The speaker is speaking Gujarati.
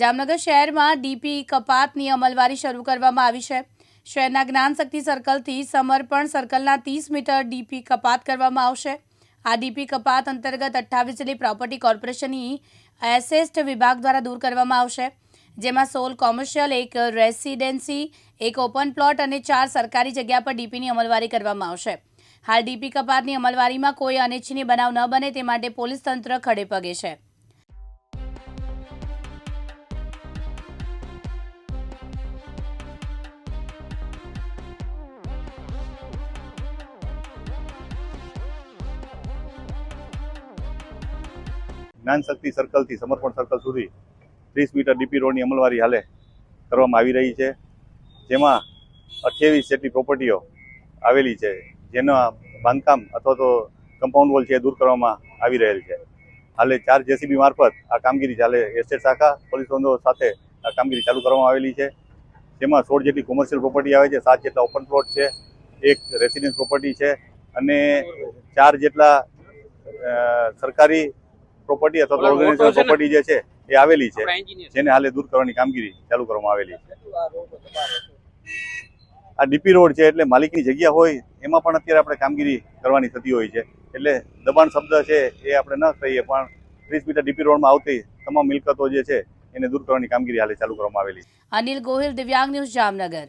જામનગર શહેરમાં ડીપી કપાતની અમલવારી શરૂ કરવામાં આવી છે. શહેરના જ્ઞાનશક્તિ સર્કલથી સમર્પણ સર્કલના ત્રીસ મીટર ડીપી કપાત કરવામાં આવશે. આ ડીપી કપાત અંતર્ગત અઠ્ઠાવીસ જેટલી પ્રોપર્ટી કોર્પોરેશનની એસેસ્ટ વિભાગ દ્વારા દૂર કરવામાં આવશે, જેમાં સોલ કોમર્શિયલ, એક રેસિડેન્સી, એક ઓપન પ્લોટ અને ચાર સરકારી જગ્યા પર ડીપીની અમલવારી કરવામાં આવશે. હાલ ડીપી કપાતની અમલવારીમાં કોઈ અનિચ્છનીય બનાવ ન બને તે માટે પોલીસ તંત્ર ખડે પગે છે. જ્ઞાન શક્તિ સર્કલથી સમર્પણ સર્કલ સુધી ત્રીસ મીટર ડીપી રોડની અમલવારી હાલે કરવામાં આવી રહી છે. જેમાં અઠ્યાવીસ જેટલી પ્રોપર્ટીઓ આવેલી છે. જેના બાંધકામ અથવા તો કમ્પાઉન્ડ વોલ છે દૂર કરવામાં આવી રહેલ છે. હાલે ચાર જેસીબી મારફત આ કામગીરી ચાલે એસ્ટેટ શાખા, પોલીસ બંદોબસ્ત સાથે આ કામગીરી ચાલુ કરવામાં આવેલી છે. જેમાં સોળ જેટલી કોમર્શિયલ પ્રોપર્ટી આવે છે, સાત જેટલા ઓપન પ્લોટ છે, એક રેસિડેન્સ પ્રોપર્ટી છે અને ચાર જેટલા સરકારી પ્રોપર્ટી અથવા તો ઓર્ગેનાઇઝેશન પ્રોપર્ટી જે છે એ આવેલી છે. જેને હાલે દૂર કરવાની કામગીરી ચાલુ કરવામાં આવેલી છે. આ ડીપી રોડ છે એટલે માલિકની જગ્યા હોય એમાં પણ અત્યારે આપણે કામગીરી કરવાની થતી હોય છે. એટલે દબાણ શબ્દ છે એ આપણે ન કહીએ પણ ત્રીસ મીટર ડીપી રોડમાં આવતી તમામ મિલકતો જે છે એને દૂર કરવાની કામગીરી હાલે ચાલુ કરવામાં આવેલી છે. અનિલ ગોહિલ દિવ્યાંગ ન્યૂઝ જામનગર.